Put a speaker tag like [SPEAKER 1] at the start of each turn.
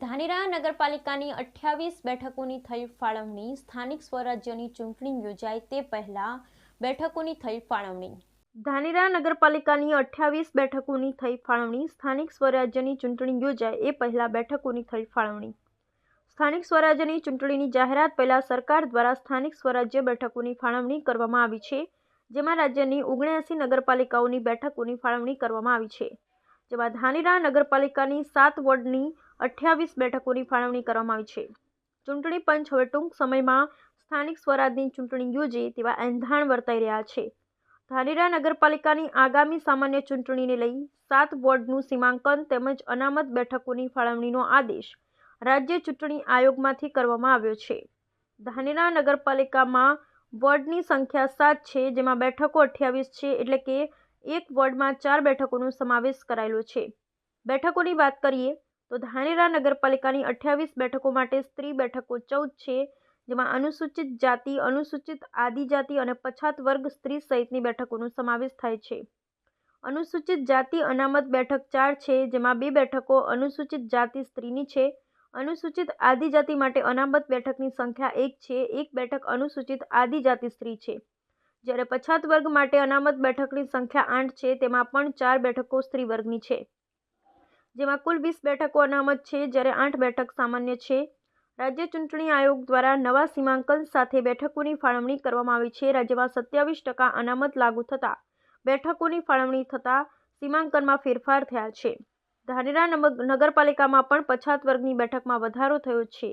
[SPEAKER 1] ધાનેરા નગરપાલિકાની અઠ્યાવીસ બેઠકોની થઈ ફાળવણી, સ્થાનિક સ્વરાજ્યની ચૂંટણી યોજાય તે પહેલા બેઠકોની થઈ ફાળવણી. ધાનેરા નગરપાલિકાની અઠ્યાવીસ બેઠકોની થઈ ફાળવણી, સ્થાનિક સ્વરાજ્યની ચૂંટણી યોજાય એ પહેલા બેઠકોની થઈ ફાળવણી. સ્થાનિક સ્વરાજ્યની ચૂંટણીની જાહેરાત પહેલા સરકાર દ્વારા સ્થાનિક સ્વરાજ્ય બેઠકોની ફાળવણી કરવામાં આવી છે, જેમાં રાજ્યની ઓગણ્યાસી નગરપાલિકાઓની બેઠકોની ફાળવણી કરવામાં આવી છે. જેમાં ધાનેરા નગરપાલિકાની સાત વોર્ડની અઠ્યાવીસ બેઠકોની ફાળવણી કરવામાં આવી છે. ચૂંટણી પંચ હવે ટૂંક સમયમાં સ્થાનિક સ્વરાજની ચૂંટણી યોજે તેવા એંધાણ વર્તાઈ રહ્યા છે. ધાનેરા નગરપાલિકાની આગામી સામાન્ય ચૂંટણીને લઈ સાત વોર્ડનું સીમાંકન તેમજ અનામત બેઠકોની ફાળવણીનો આદેશ રાજ્ય ચૂંટણી આયોગમાંથી કરવામાં આવ્યો છે. ધાનેરા નગરપાલિકામાં વોર્ડની સંખ્યા સાત છે, જેમાં બેઠકો અઠ્યાવીસ છે એટલે કે એક વોર્ડમાં ચાર બેઠકોનો સમાવેશ કરાયેલો છે. બેઠકોની વાત કરીએ તો ધાનેરા નગરપાલિકાની અઠ્યાવીસ બેઠકો માટે સ્ત્રી બેઠકો ચૌદ છે, જેમાં અનુસૂચિત જાતિ, અનુસૂચિત આદિજાતિ અને પછાત વર્ગ સ્ત્રી સહિતની બેઠકોનો સમાવેશ થાય છે. અનુસૂચિત જાતિ અનામત બેઠક ચાર છે, જેમાં બે બેઠકો અનુસૂચિત જાતિ સ્ત્રીની છે. અનુસૂચિત આદિજાતિ માટે અનામત બેઠકની સંખ્યા એક છે, એક બેઠક અનુસૂચિત આદિજાતિ સ્ત્રી છે. જ્યારે પછાત વર્ગ માટે અનામત બેઠકની સંખ્યા આઠ છે, તેમાં પણ ચાર બેઠકો સ્ત્રી વર્ગની છે. જેમાં કુલ વીસ બેઠકો અનામત છે, જ્યારે આઠ બેઠક સામાન્ય છે. રાજ્ય ચૂંટણી આયોગ દ્વારા નવા સીમાંકન સાથે બેઠકોની ફાળવણી કરવામાં આવી છે. રાજ્યમાં સત્યાવીસ ટકા અનામત લાગુ થતાં બેઠકોની ફાળવણી થતાં સીમાંકનમાં ફેરફાર થયા છે. ધાનેરા નગરપાલિકામાં પણ પછાત વર્ગની બેઠકમાં વધારો થયો છે.